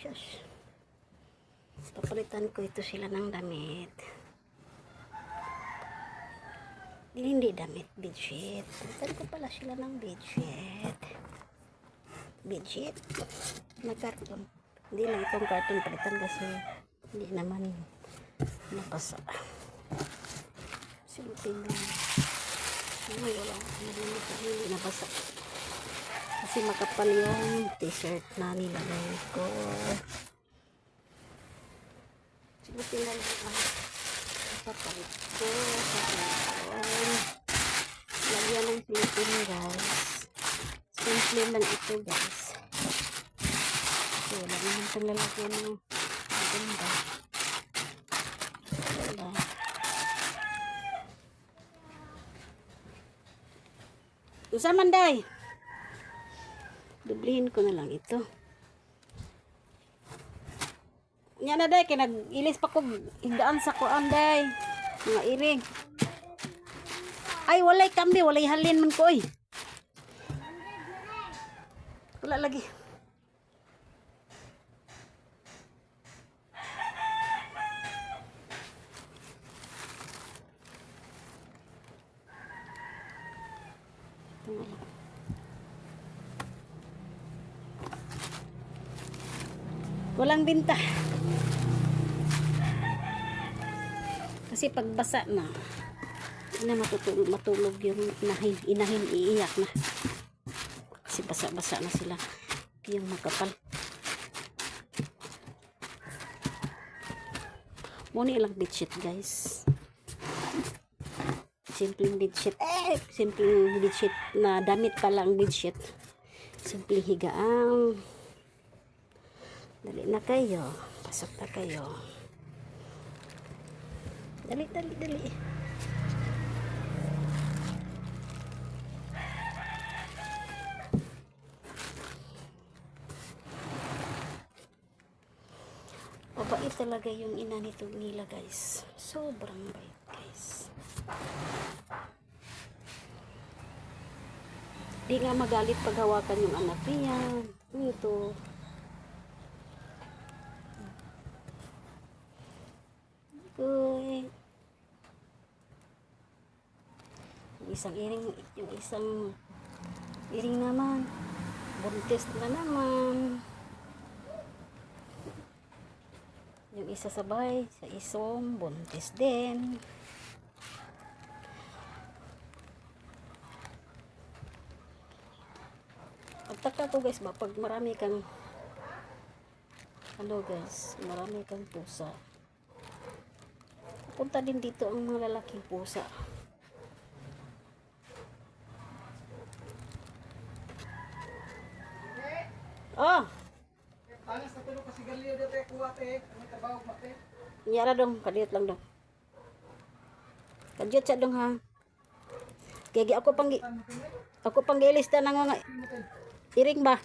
Shush. Papalitan ko ito sila ng damit. Hindi damit, bedsheet. Palitan ko pala sila ng bedsheet. Bedsheet. Na carton. Hindi lang itong carton palitan kasi hindi naman napasa. Silupin lang. Ay, wala. Hindi hindi nabasa. Kasi makapal yung t-shirt na nilagay ko. Silupin lang ako. Papalit ko. Papalit Lagyan ng silupin guys. Simple lang ito guys. So, wala naman itong lalagyan ng maganda. Wala. Usa man? Dublihin ko na lang ito. Nya na day, kay nag-ilis pa ko higdaan sa kuan day. Mga iring. Ay, walay kambi, walay halin man ko eh. Wala lagi. Ito na lang. Walang binta. Kasi pagbasa na, na matutulog, matulog yung inahin, inahin, iiyak na. Kasi basa-basa na sila. Yung makapal. Muna ilang bedsheet guys. Simpleng bedsheet. Eh, simpleng bedsheet na damit pa lang bedsheet. Simpleng higaang. Dali na kayo. Pasok na kayo. Dali, dali, dali. Mabait talaga yung ina nito nila guys. Sobrang bait guys. Di nga magalit pag hawakan yung anak niya. Ito. Uy. Yung isang iring, yung isang iring naman. Buntis na naman. Yung isa sa bahay, sa isom, buntis din. Pagtaka ko guys ba, pag marami kang ano guys, marami kang pusa. Punta din dito ang mga lalaking pusa. Oh, Tanas na tulog kasi galiyo dito eh, kuha te. Ang trabaho pa te. nyara dong, kadiyot lang dong. Kadiyot sa dong ha. Kaya ako pang ako pang gilista ng mga iring ba?